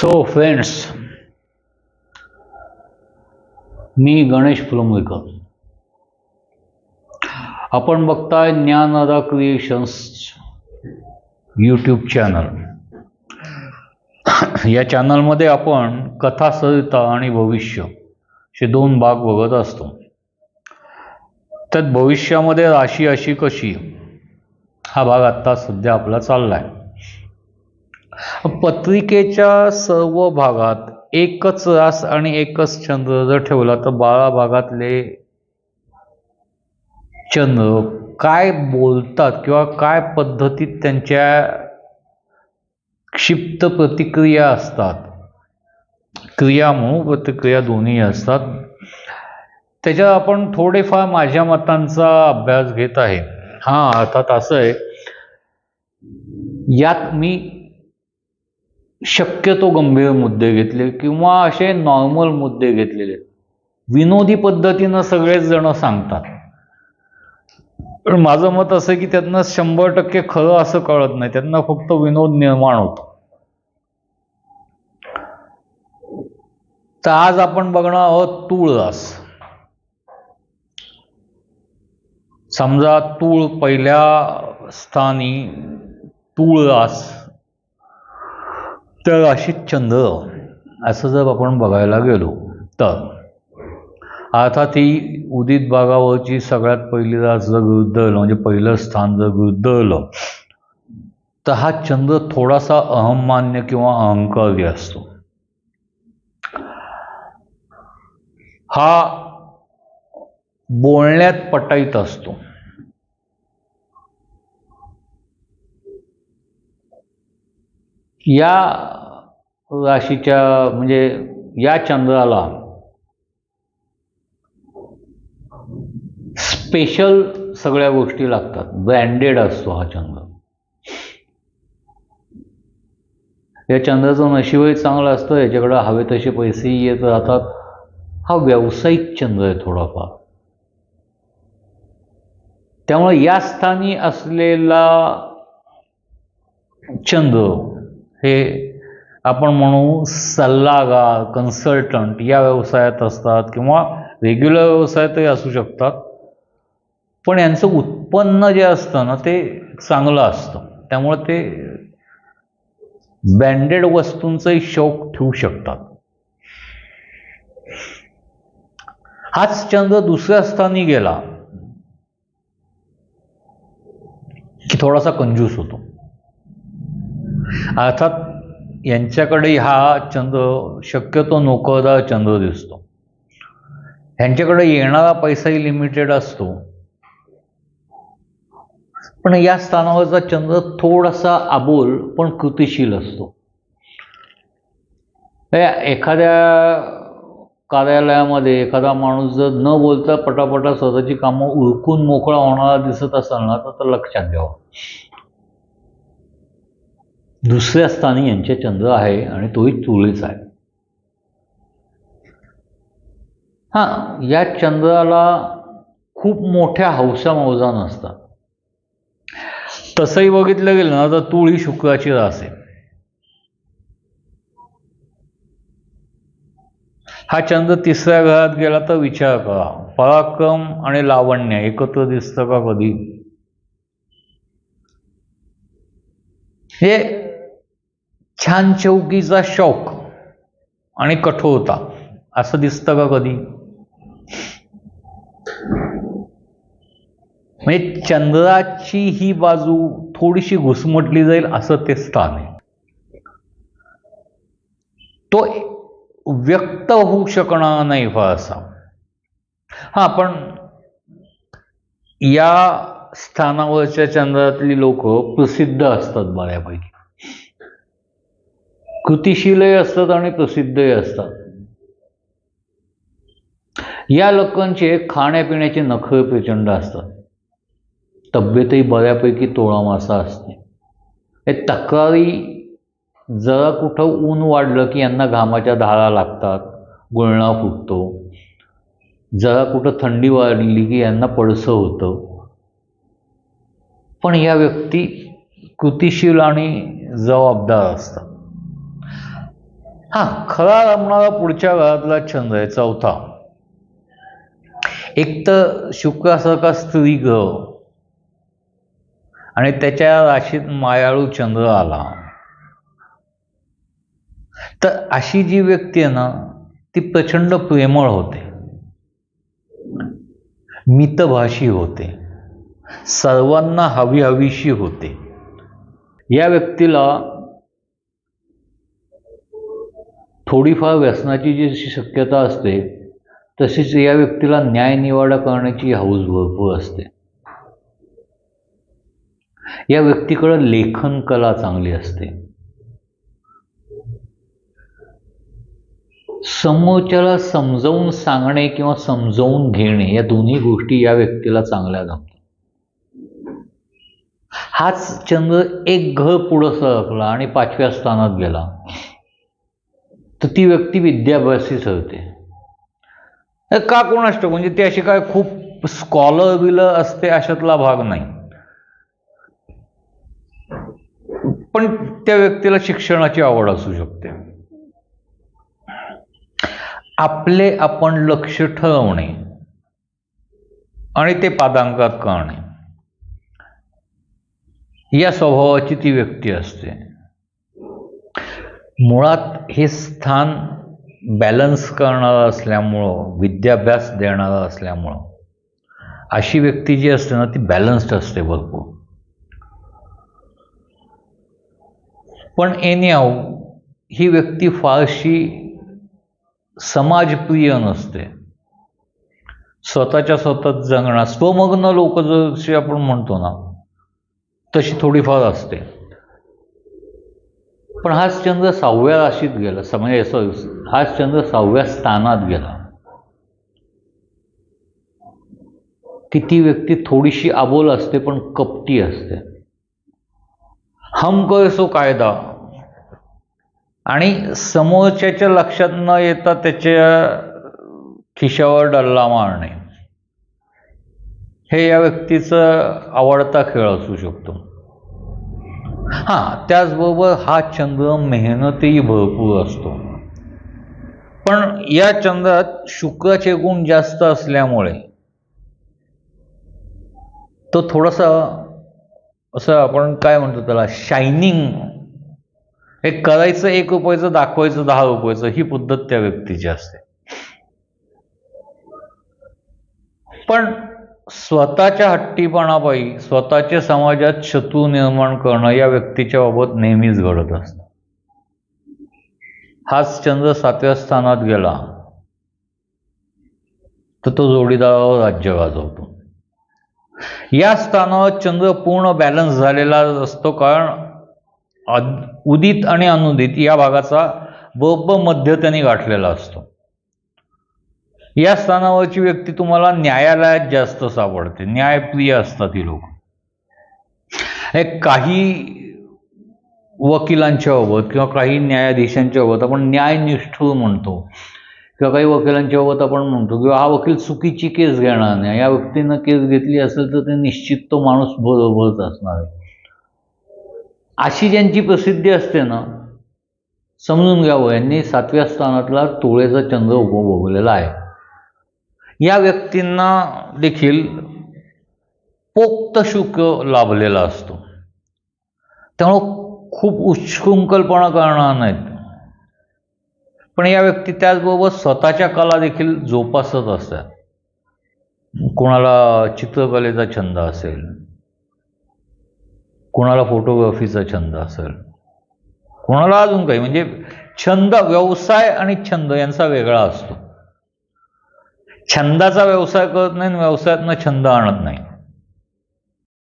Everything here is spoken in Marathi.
सो फ्रेंड्स मी गणेश फुलंबळकर आपण बघताय ज्ञानदा क्रिएशन्स यूट्यूब चॅनल या चॅनलमध्ये आपण कथा सरिता आणि भविष्य असे दोन भाग बघत असतो. त्यात भविष्यामध्ये राशी अशी कशी हा भाग आत्ता सध्या आपला चालला आहे पत्रिकेच्या सर्व भागात एकच रास आणि एकच चंद्र जर ठेवला तर बारा भागातले चंद्र काय बोलतात किंवा काय पद्धतीत त्यांच्या क्षिप्त प्रतिक्रिया असतात? क्रिया प्रतिक्रिया दोन्ही असतात. त्याच्यात आपण थोडेफार माझ्या मतांचा अभ्यास घेत आहे. हां अर्थात असं आहे. यात मी शक्यतो गंभीर मुद्दे घेतले किंवा असे नॉर्मल मुद्दे घेतलेले. विनोदी पद्धतीनं सगळेच जण सांगतात. पण माझं मत असं की त्यांना शंभर टक्के खरं असं कळत नाही. त्यांना फक्त विनोद निर्माण होतो. तर आज आपण बघणार आहोत तुळस. समजा तूळ पहिल्या स्थानी तूळ रास तर राशीत चंद्र असं जर आपण बघायला गेलो तर. अर्थात ही उदित भागावरची सगळ्यात पहिली रास जर गुरुद्धरलं म्हणजे पहिलं स्थान जर गुरुद्धरलं तर हा छंद थोडासा अहममान्य किंवा अहंकारी असतो. हा बोलण्यात पटाईत असतो. या राशीच्या म्हणजे या चंद्राला स्पेशल सगळ्या गोष्टी लागतात. ब्रँडेड असतो हा चंद्र. या चंद्राचं नशीबही चांगलं असतं याच्याकडं हवे तसे पैसेही येत राहतात. हा व्यावसायिक चंद्र आहे थोडाफार. त्यामुळे या स्थानी असलेला चंद्र हे आपण म्हणू सल्लागार कन्सल्टंट या व्यवसायात असतात किंवा रेग्युलर व्यवसायातही असू शकतात. पण यांचं उत्पन्न जे असतं ना ते चांगलं असतं. त्यामुळे ते ब्रँडेड वस्तूंचाही शौक ठेवू शकतात. हाच चंद्र दुसऱ्या स्थानी गेला की थोडासा कंजूस होतो. अर्थात यांच्याकडे हा चंद्र शक्यतो नोकरदार चंद्र दिसतो. ह्यांच्याकडे येणारा पैसाही लिमिटेड असतो. पण या स्थानावरचा चंद्र थोडासा आबोल पण कृतिशील असतो. एखाद्या कार्यालयामध्ये एखादा माणूस जर न बोलता पटापटा स्वतःची कामं उरकून मोकळा होणारा दिसत असाल ना तर लक्षात घ्यावं. दुसऱ्या स्थानी यांचे चंद्र आहे आणि तोही तुळीच आहे. हां या चंद्राला खूप मोठ्या हौसा मौजा नसतात. तसंही बघितलं गेलं ना तर तुळ ही शुक्राची रास आहे. हा चंद्र तिसऱ्या घरात गेला तर विचार करा. पराक्रम आणि लावण्य एकत्र दिसतं का कधी? हे छान चौकीचा शौक आणि कठोरता. असं दिसतं का कधी? म्हणजे चंद्राची ही बाजू थोडीशी घुसमटली जाईल असं ते स्थान आहे. तो व्यक्त होऊ शकणार नाही हो फारसा हा पण या स्थानावरच्या चंद्रातली लोक प्रसिद्ध असतात बऱ्यापैकी. कृतिशीलही असतात आणि प्रसिद्धही असतात. या लोकांचे खाण्यापिण्याचे नखळ प्रचंड असतात. तब्येतही बऱ्यापैकी तोळामासा असते. हे तक्रारी जरा कुठं ऊन वाढलं की यांना घामाच्या धारा लागतात गुळणा फुटतो. जरा कुठं थंडी वाढली की यांना पडसं होतं. पण या व्यक्ती कृतिशील आणि जबाबदार असतात. हा खरा रमणारा पुढच्या वेळातला छंद आहे चौथा. एक तर शुक्रासारखा स्त्री ग्रह. आणि त्याच्या राशीत मायाळू चंद्र आला. तर अशी जी व्यक्ती आहे ना ती प्रचंड प्रेमळ होते. मितभाषी होते. सर्वांना हवी हवीशी होते. या व्यक्तीला थोडीफार व्यसनाची जी शक्यता असते तशीच या व्यक्तीला न्यायनिवाडा करण्याची हौस भरपूर असते. या व्यक्तीकडं लेखन कला चांगली असते. समोरच्याला समजावून सांगणे किंवा समजावून घेणे या दोन्ही गोष्टी या व्यक्तीला चांगल्या जमतात. हाच चंद्र एक घर पुढं सरकला आणि पाचव्या स्थानात गेला. तर ती व्यक्ती विद्याभ्यासीच होते का कोण असतं म्हणजे ती अशी काय खूप स्कॉलर बिलं असते अशातला भाग नाही. पण त्या व्यक्तीला शिक्षणाची आवड असू शकते. आपले आपण लक्ष ठरवणे आणि ते पादांकात करणे. या स्वभावाची ती व्यक्ती असते. मुळात हे स्थान बॅलन्स करणारं असल्यामुळं विद्याभ्यास देणारं असल्यामुळं अशी व्यक्ती जी असते ना ती बॅलन्स्ड असते भरपूर. पण एनिहाऊ ही व्यक्ती फारशी समाजप्रिय नसते. स्वतःच्या स्वतःच जगणार स्वमग्न लोक जशी आपण म्हणतो ना तशी थोडीफार असते. पण हाच चंद्र सहाव्या राशीत गेला स- म्हणजे हाच चंद्र सहाव्या स्थानात गेला. की ती व्यक्ती थोडीशी आबोल असते पण कपटी असते. हम सो कायदा. आणि समोरच्याच्या लक्षात न येता त्याच्या खिशावर डल्ला मारणे. हे या व्यक्तीचं आवडता खेळ असू शकतो. हां त्याचबरोबर हा चंद्र मेहनतही भरपूर असतो. पण या चंद्रात शुक्राचे गुण जास्त असल्यामुळे तो थोडासा असं आपण काय म्हणतो त्याला शायनिंग हे करायचं एक रुपयाचं दाखवायचं दहा रुपयाचं ही पद्धत त्या व्यक्तीची असते. पण स्वतःच्या हट्टीपणापायी स्वतःच्या समाजात शत्रू निर्माण करणं या व्यक्तीच्या बाबत नेहमीच घडत असतं. हाच चंद्र सातव्या स्थानात गेला तर तो जोडीदारावर राज्य गाजवतो. या स्थानावर चंद्र पूर्ण बॅलन्स झालेला असतो कारण उदित आणि अनुदित या भागाचा बरोबर मध्य त्यांनी गाठलेला असतो. या स्थानावरची व्यक्ती तुम्हाला न्यायालयात जास्त सापडते. न्यायप्रिय असतात ही लोक. हे काही वकिलांच्या बाबत किंवा काही न्यायाधीशांच्या बाबत आपण न्यायनिष्ठूर म्हणतो. किंवा काही वकिलांच्या बाबत आपण म्हणतो किंवा हा वकील चुकीची केस घेणार नाही. या व्यक्तीनं केस घेतली असेल तर ते निश्चित तो माणूस बरोबरच असणार आहे. अशी ज्यांची प्रसिद्धी असते ना समजून घ्यावं. यांनी सातव्या स्थानातला तुळेचा चंद्र उपभोगलेला आहे. या व्यक्तींना देखील पोक्त शुक लाभलेला असतो. त्यामुळं खूप उच्छृंखलपणा करणार नाहीत. पण या व्यक्ती त्याचबरोबर स्वतःच्या कला देखील जोपासत असतात. कोणाला चित्रकलेचा छंद असेल कोणाला फोटोग्राफीचा छंद असेल कोणाला अजून काही म्हणजे छंद व्यवसाय आणि छंद यांचा वेगळा असतो. छंदाचा व्यवसाय करत नाही आणि व्यवसायातनं छंद आणत नाही